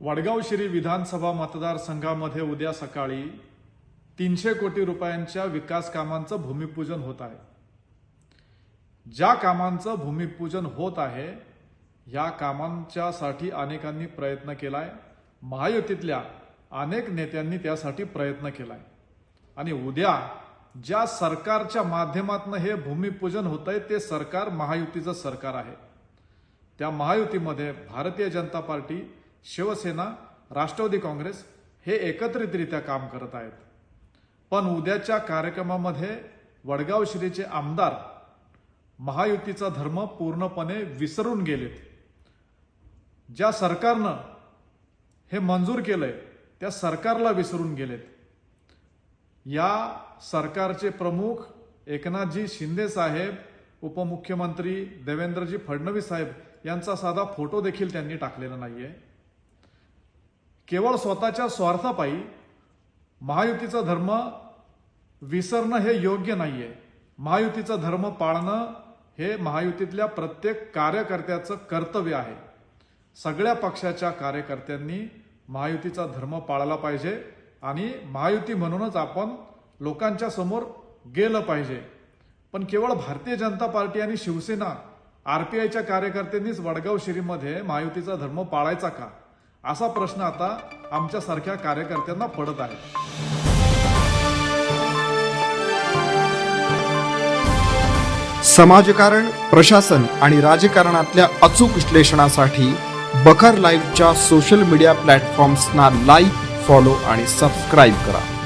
वडगाव श्री विधानसभा मतदारसंघामध्ये उद्या सकाळी तीनशे कोटी रुपयांच्या विकास कामांचं भूमिपूजन होत आहे. ज्या कामांचं भूमिपूजन होत आहे या कामांच्यासाठी अनेकांनी प्रयत्न केलाय. महायुतीतल्या अनेक नेत्यांनी त्यासाठी प्रयत्न केलाय. आणि उद्या ज्या सरकारच्या माध्यमातून हे भूमिपूजन होत आहे ते सरकार महायुतीचं सरकार आहे. त्या महायुतीमध्ये भारतीय जनता पार्टी शिवसेना राष्ट्रवादी काँग्रेस हे एकत्रितरित्या काम करत आहेत. पण उद्याच्या कार्यक्रमामध्ये वडगाव शिरेचे आमदार महायुतीचा धर्म पूर्णपणे विसरून गेलेत. ज्या सरकारनं हे मंजूर केलंय त्या सरकारला विसरून गेलेत. या सरकारचे प्रमुख एकनाथजी शिंदे साहेब उपमुख्यमंत्री देवेंद्रजी फडणवीस साहेब यांचा साधा फोटो देखील त्यांनी टाकलेला नाहीये. केवळ स्वतःच्या स्वार्थापायी महायुतीचा धर्म विसरणं हे योग्य नाहीये. महायुतीचा धर्म पाळणं हे महायुतीतल्या प्रत्येक कार्यकर्त्याचं कर्तव्य आहे. सगळ्या पक्षाच्या कार्यकर्त्यांनी महायुतीचा धर्म पाळला पाहिजे आणि महायुती म्हणूनच आपण लोकांच्या समोर गेलं पाहिजे. पण केवळ भारतीय जनता पार्टी आणि शिवसेना आरपीआयच्या कार्यकर्त्यांनीच वडगाव शिरीमध्ये महायुतीचा धर्म पाळायचा का? असा प्रश्न आता आमच्यासारख्या कार्यकर्त्यांना पडत आहे. समाजकारण प्रशासन आणि राजकारणातल्या अचूक विश्लेषणासाठी बखर लाईव्हच्या सोशल मीडिया प्लॅटफॉर्म्सना लाईक फॉलो आणि सबस्क्राईब करा.